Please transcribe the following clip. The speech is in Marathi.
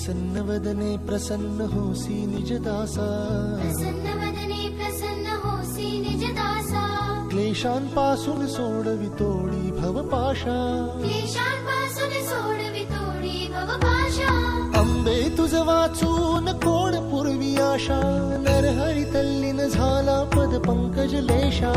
प्रसन्न वदने प्रसन्न होसी निज दासा प्रसन्न वदने प्रसन्न होसी निज दासा क्लेशांपासून सोडवी तोडी भवपाशा। क्लेशांपासून सोडवी तोडी भवपाशा। अंबे तुझ वाचून कोण पूर्वी आशा। नरहरी तल्लीन झाला पद पंकज लेशा।